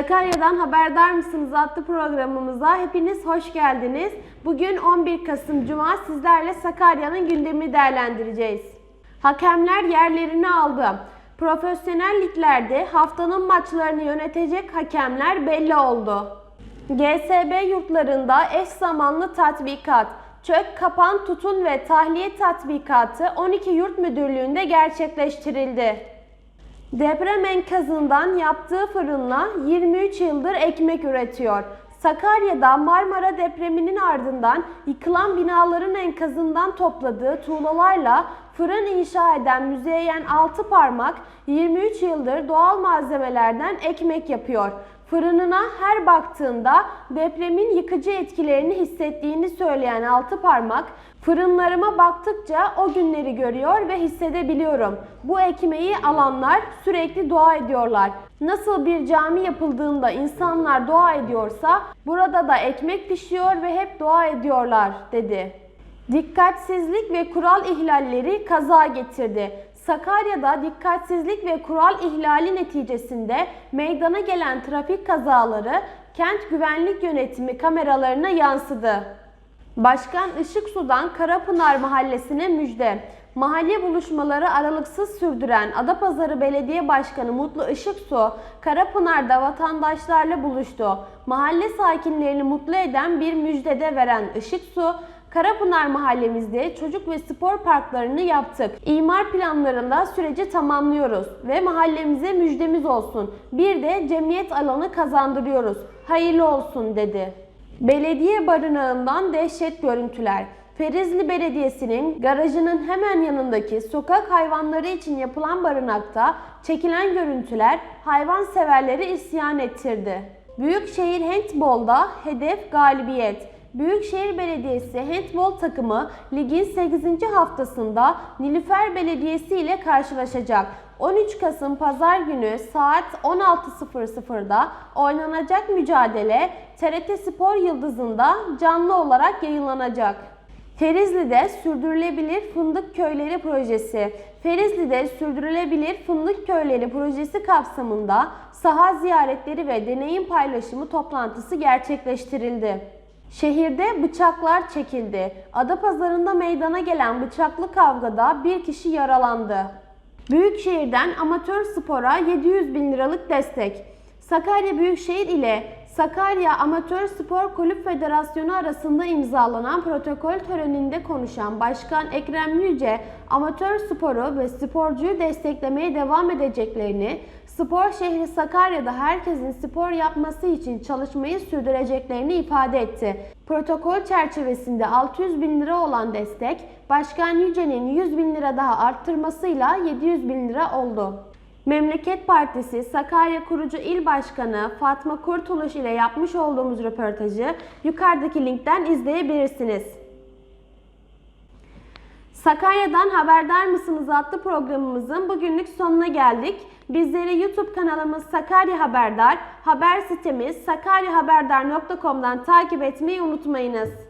Sakarya'dan haberdar mısınız adlı programımıza hepiniz hoş geldiniz. Bugün 11 Kasım Cuma sizlerle Sakarya'nın gündemini değerlendireceğiz. Hakemler yerlerini aldı. Profesyonel liglerde haftanın maçlarını yönetecek hakemler belli oldu. GSB yurtlarında eş zamanlı tatbikat, çök, kapan, tutun ve tahliye tatbikatı 12 yurt müdürlüğünde gerçekleştirildi. Deprem enkazından yaptığı fırınla 23 yıldır ekmek üretiyor. Sakarya'da Marmara depreminin ardından yıkılan binaların enkazından topladığı tuğlalarla fırın inşa eden Müzeyyen Altıparmak 23 yıldır doğal malzemelerden ekmek yapıyor. Fırınına her baktığında depremin yıkıcı etkilerini hissettiğini söyleyen Altıparmak, fırınlarıma baktıkça o günleri görüyor ve hissedebiliyorum. Bu ekmeği alanlar sürekli dua ediyorlar. Nasıl bir cami yapıldığında insanlar dua ediyorsa burada da ekmek pişiyor ve hep dua ediyorlar dedi. Dikkatsizlik ve kural ihlalleri kaza getirdi. Sakarya'da dikkatsizlik ve kural ihlali neticesinde meydana gelen trafik kazaları kent güvenlik yönetimi kameralarına yansıdı. Başkan Işıksu'dan Karapınar Mahallesi'ne müjde. Mahalle buluşmaları aralıksız sürdüren Adapazarı Belediye Başkanı Mutlu Işıksu, Karapınar'da vatandaşlarla buluştu. Mahalle sakinlerini mutlu eden bir müjdede veren Işıksu, Karapınar mahallemizde çocuk ve spor parklarını yaptık. İmar planlarında süreci tamamlıyoruz ve mahallemize müjdemiz olsun. Bir de cemiyet alanı kazandırıyoruz. Hayırlı olsun dedi. Belediye barınağından dehşet görüntüler. Ferizli Belediyesi'nin garajının hemen yanındaki sokak hayvanları için yapılan barınakta çekilen görüntüler hayvanseverleri isyan ettirdi. Büyükşehir Handbol'da hedef galibiyet. Büyükşehir Belediyesi handbol takımı ligin 8. haftasında Nilüfer Belediyesi ile karşılaşacak. 13 Kasım Pazar günü saat 16.00'da oynanacak mücadele TRT Spor Yıldızı'nda canlı olarak yayınlanacak. Ferizli'de Sürdürülebilir Fındık Köyleri Projesi. Ferizli'de Sürdürülebilir Fındık Köyleri Projesi kapsamında saha ziyaretleri ve deneyim paylaşımı toplantısı gerçekleştirildi. Şehirde bıçaklar çekildi. Adapazarı'nda meydana gelen bıçaklı kavgada bir kişi yaralandı. Büyükşehir'den amatör spora 700 bin liralık destek. Sakarya Büyükşehir ile Sakarya Amatör Spor Kulüp Federasyonu arasında imzalanan protokol töreninde konuşan Başkan Ekrem Yüce, amatör sporu ve sporcuyu desteklemeye devam edeceklerini, spor şehri Sakarya'da herkesin spor yapması için çalışmayı sürdüreceklerini ifade etti. Protokol çerçevesinde 600 bin lira olan destek, Başkan Yüce'nin 100 bin lira daha arttırmasıyla 700 bin lira oldu. Memleket Partisi Sakarya Kurucu İl Başkanı Fatma Kurtuluş ile yapmış olduğumuz röportajı yukarıdaki linkten izleyebilirsiniz. Sakarya'dan haberdar mısınız adlı programımızın bugünlük sonuna geldik. Bizleri YouTube kanalımız Sakarya Haberdar, haber sitemiz sakaryahaberdar.com'dan takip etmeyi unutmayınız.